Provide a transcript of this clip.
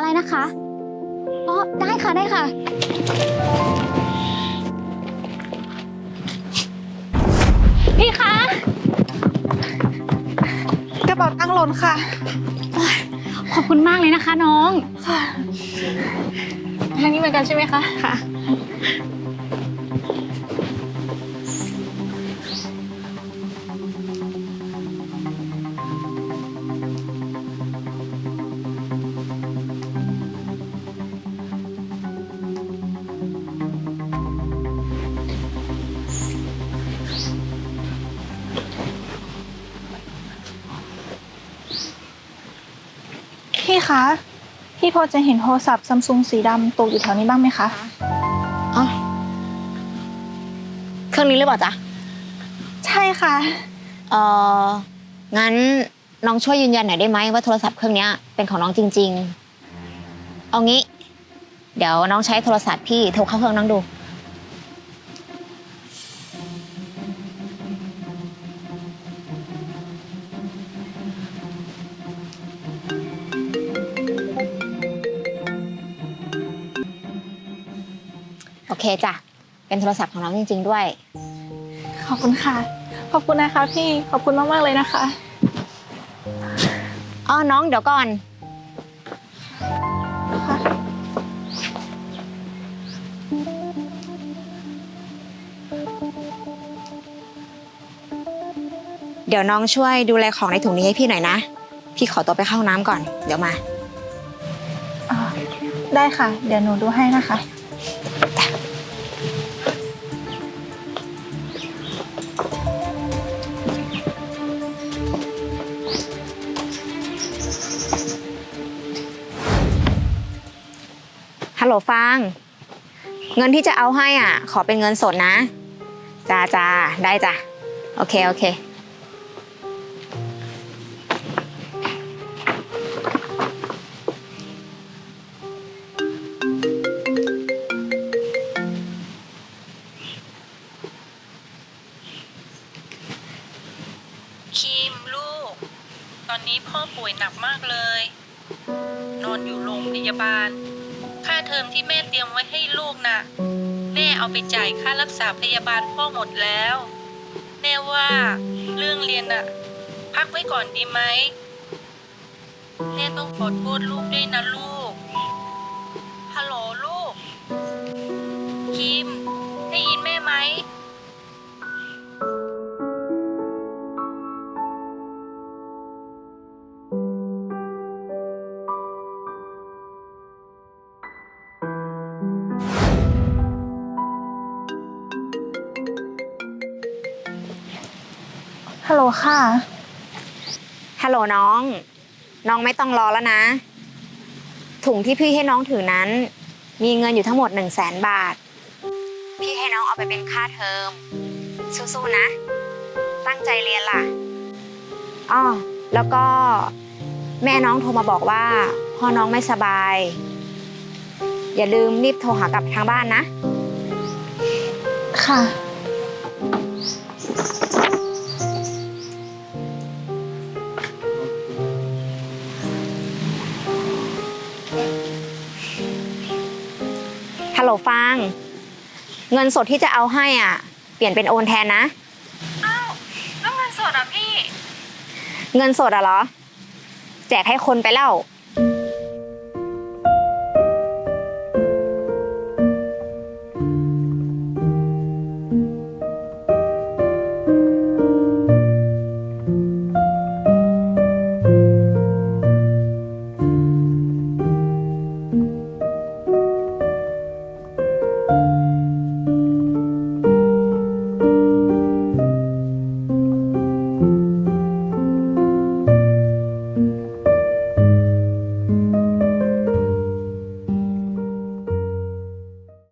อะไรนะคะ อ๋อ ได้ค่ะ ได้ค่ะ พี่คะ กระเป๋าตังค์หล่นค่ะ ขอบคุณมากเลยนะคะน้อง ค่ะทางนี้เหมือนกันใช่ไหมคะ ค่ะ พี่คะ พี่พอจะเห็นโทรศัพท์ซัมซุงสีดำตกอยู่แถวนี้บ้างไหมคะ อ๋อ เครื่องนี้หรือเปล่าจ๊ะ ใช่ค่ะ เอองั้นน้องช่วยยืนยันหน่อยได้ไหมว่าโทรศัพท์เครื่องเนี้ยเป็นของน้องจริง ๆ เอางี้ เดี๋ยวน้องใช้โทรศัพท์พี่โทรเข้าเครื่องน้องดู โอเคจ้ะ เป็นโทรศัพท์ของน้องจริง ๆ ด้วย ขอบคุณค่ะ ขอบคุณนะคะพี่ ขอบคุณมากๆเลยนะคะอ๋อน้องเดี๋ยวก่อนค่ะเดี๋ยวน้องช่วยดูแลของในถุงนี้ให้พี่หน่อยนะ พี่ขอตัวไปเข้าห้องน้ำก่อน เดี๋ยวมาอ่าได้ค่ะ เดี๋ยวหนูดูให้นะคะ ฮัลโหลฟางเงินที่จะเอาให้อะ ขอเป็นเงินสดนะจ้าจ้าได้จ้ะโอเคโอเคคิมลูก ตอนนี้พ่อป่วยหนักมากเลย นอนอยู่โรงพยาบาล ค่าเทอมที่แม่เตรียมไว้ให้ลูกน่ะ แม่เอาไปจ่ายค่ารักษาพยาบาลพ่อหมดแล้วแม่ว่าเรื่องเรียนน่ะ พักไว้ก่อนดีไหมแม่ต้องขอโทษลูกด้วยนะลูก ฮัลโหลค่ะ ฮัลโหลน้อง น้องไม่ต้องรอแล้วนะ ถุงที่พี่ให้น้องถือนั้น มีเงินอยู่ทั้งหมด1นึ่งแสนบาท พี่ให้น้องเอาไปเป็นค่าเทอม สู้ๆนะ ตั้งใจเรียนล่ะอ้อแล้วก็แม่น้องโทรมาบอกว่า พ่อน้องไม่สบาย อย่าลืมรีบโทรหากลับทางบ้านนะ ค่ะ ลโหลฟาง เงินสดที่จะเอาให้อะ เปลี่ยนเป็นโอนแทนนะแล้วเงินสดอะพี่ เงินสดอะเหรอ แจกให้คนไปแล้ว